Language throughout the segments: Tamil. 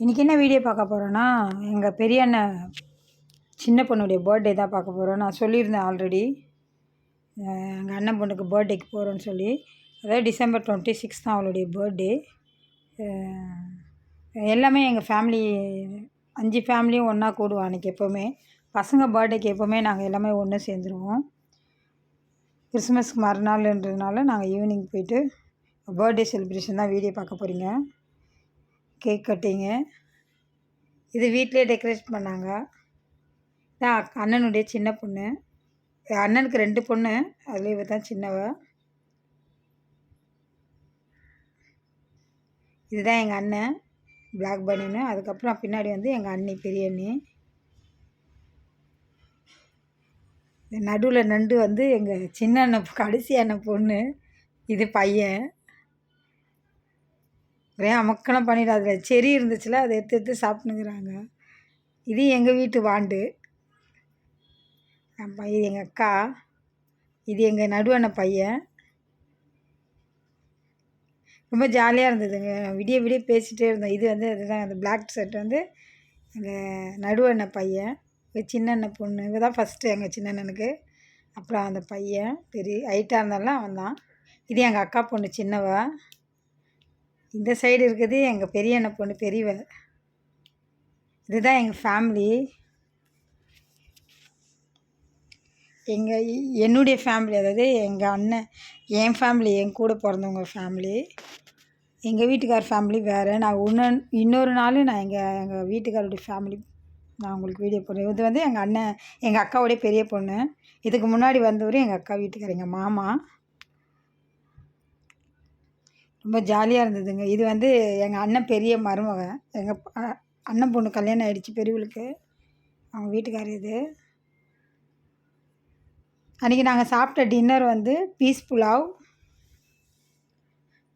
இன்றைக்கி என்ன வீடியோ பார்க்க போகிறோன்னா எங்கள் பெரிய அண்ணன் சின்ன பொண்ணுடைய பர்த்டே தான் பார்க்க போகிறோம் நான் சொல்லியிருந்தேன் ஆல்ரெடி எங்கள் அண்ணன் பொண்ணுக்கு பர்த்டேக்கு போகிறோன்னு சொல்லி. அதாவது டிசம்பர் டுவெண்ட்டி சிக்ஸ் தான் அவளுடைய பர்த்டே எல்லாமே எங்கள் ஃபேமிலி அஞ்சு ஃபேமிலியும் ஒன்றா கூடுவோம் அன்றைக்கி எப்போவுமே. பசங்க பர்த்டேக்கு எப்போவுமே நாங்கள் எல்லாமே ஒன்று சேர்ந்துருவோம். கிறிஸ்மஸ்க்கு மறுநாள்ன்றதுனால நாங்கள் ஈவினிங் போயிட்டு பர்த்டே செலிப்ரேஷன் தான் வீடியோ பார்க்க போகிறீங்க கேக் கட்டிங்கு. இது வீட்டிலே டெக்கரேட் பண்ணாங்க. தான் அண்ணனுடைய சின்ன பொண்ணு. என் அண்ணனுக்கு ரெண்டு பொண்ணு. அதில் இவ தான் சின்னவ. இதுதான் எங்கள் அண்ணன் பிளாக் பனின்னு அதுக்கப்புறம் பின்னாடி வந்து எங்கள் அண்ணி பெரிய அண்ணி. நடுவில் நண்டு வந்து எங்கள் சின்ன அண்ணன் கடைசி அண்ணன் பொண்ணு. இது பையன். ஒரே அமக்கலம் பண்ணிட்டு அதில் செரி இருந்துச்சுல அதை எடுத்து எடுத்து சாப்பிட்டுங்கிறாங்க இது எங்கள் வீட்டு வாண்டு. அப்போ இது எங்கள் அக்கா. இது எங்கள் நடுவண்ண பையன். ரொம்ப ஜாலியாக இருந்ததுங்க. விடிய விடிய பேசிகிட்டே இருந்தோம். இது வந்து அதுதான் அந்த பிளாக் ஷர்ட் வந்து எங்கள் நடுவண்ண பையன். இது சின்ன அண்ணன் பொண்ணு. இவ தான் ஃபஸ்ட்டு எங்கள் சின்ன அண்ணனுக்கு அப்புறம் அந்த பையன். பெரிய ஹைட்டாக இருந்தாலும் அவன் தான் இது எங்கள் அக்கா பொண்ணு சின்னவ. இந்த சைடு இருக்குது எங்கள் பெரிய அண்ணன் பொண்ணு பெரியவ. இதுதான் எங்கள் ஃபேமிலி எங்கள் என்னுடைய ஃபேமிலி அதாவது எங்கள் அண்ணன் என் ஃபேமிலி என் கூட பிறந்தவங்க ஃபேமிலி எங்கள் வீட்டுக்கார் ஃபேமிலி வேறு. நான் இன்னொன்று இன்னொரு நாள் நான் எங்கள் எங்கள் வீட்டுக்காரோடைய ஃபேமிலி நான் உங்களுக்கு வீடியோ போடுறேன். இது வந்து எங்கள் அண்ணன் எங்கள் அக்காவுடைய பெரிய பொண்ணு. இதுக்கு முன்னாடி வந்தவர் எங்கள் அக்கா வீட்டுக்கார் எங்கள் மாமா. ரொம்ப ஜாலியாக இருந்ததுங்க. இது வந்து எங்கள் அண்ணன் பெரிய மருமக. எங்கள் அண்ணன் பொண்ணு கல்யாணம் ஆகிடுச்சி பெரியவளுக்கு. அவங்க வீட்டுக்காரர் இது. அன்றைக்கி நாங்கள் சாப்பிட்ட டின்னர் வந்து பீஸ் புலாவ்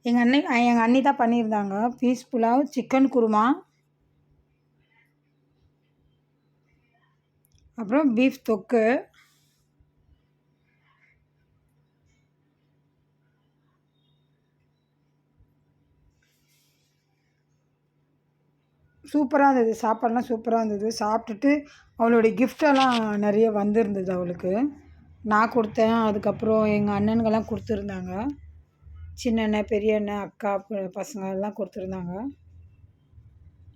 எங்கள் அண்ணன் எங்கள் அண்ணி தான் பண்ணியிருந்தாங்க. Peas pulao chicken kurma. அப்புறம் பீஃப் தொக்கு. சூப்பராக இருந்தது. சாப்பாடெலாம் சூப்பராக இருந்தது. சாப்பிட்டுட்டு அவளுடைய கிஃப்டெல்லாம் நிறைய வந்திருந்தது அவளுக்கு. நான் கொடுத்தேன். அதுக்கப்புறம் எங்கள் அண்ணனுங்கெல்லாம் கொடுத்துருந்தாங்க. சின்ன அண்ணன் பெரிய அண்ணன் அக்கா பசங்க எல்லாம் கொடுத்துருந்தாங்க.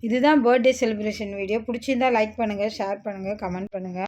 இதுதான் பர்த்டே செலிப்ரேஷன் வீடியோ பிடிச்சிருந்தா லைக் பண்ணுங்கள் ஷேர் பண்ணுங்கள் கமெண்ட் பண்ணுங்கள்